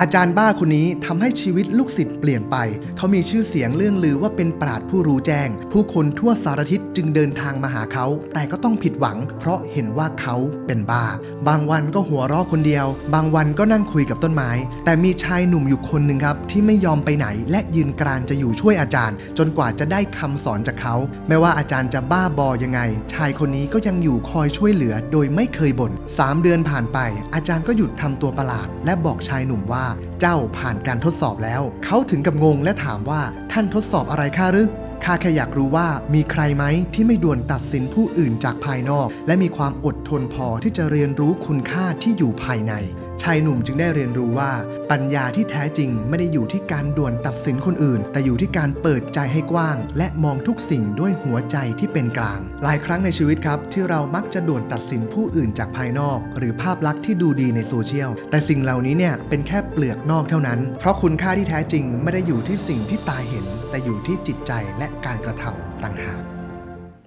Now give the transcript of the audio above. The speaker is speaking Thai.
อาจารย์บ้าคนนี้ทำให้ชีวิตลูกศิษย์เปลี่ยนไป เขามีชื่อเสียงเรื่องลือว่าเป็นปราดผู้รู้แจ้ง ผู้คนทั่วสารทิศจึงเดินทางมาหาเขา แต่ก็ต้องผิดหวัง เพราะเห็นว่าเขาเป็นบ้า บางวันก็หัวเราะคนเดียว บางวันก็นั่งคุยกับต้นไม้ แต่มีชายหนุ่มอยู่คนหนึ่งครับ ที่ไม่ยอมไปไหน และยืนกรานจะอยู่ช่วยอาจารย์ จนกว่าจะได้คำสอนจากเขาไม่ว่าอาจารย์จะบ้าบอยังไง ชายคนนี้ก็ยังอยู่คอยช่วยเหลือ โดยไม่เคยบ่นสามเดือนผ่านไป อาจารย์ก็หยุดทำตัวประหลาด และบอกชายหนุ่มว่า เจ้าผ่านการทดสอบแล้ว เขาถึงกับงงและถามว่าท่านทดสอบอะไรข้าหรือ ข้าแค่อยากรู้ว่ามีใครไหมที่ไม่ด่วนตัดสินผู้อื่นจากภายนอก และมีความอดทนพอที่จะเรียนรู้คุณค่าที่อยู่ภายใน ชายหนุ่มจึงได้เรียนรู้ว่า ปัญญาที่แท้จริงไม่ได้อยู่ที่การด่วนตัดสินคนอื่น แต่อยู่ที่การเปิดใจให้กว้าง และมองทุกสิ่งด้วยหัวใจที่เป็นกลาง หลายครั้งในชีวิตครับ ที่เรามักจะด่วนตัดสินผู้อื่นจากภายนอก หรือภาพลักษณ์ที่ดูดีในโซเชียลแต่สิ่งเหล่านี้เนี่ยเป็นแค่เปลือกนอกเท่านั้น เพราะคุณค่าที่แท้จริงไม่ได้อยู่ที่สิ่งที่ตาเห็น แต่อยู่ที่จิตใจและการกระทำต่างหาก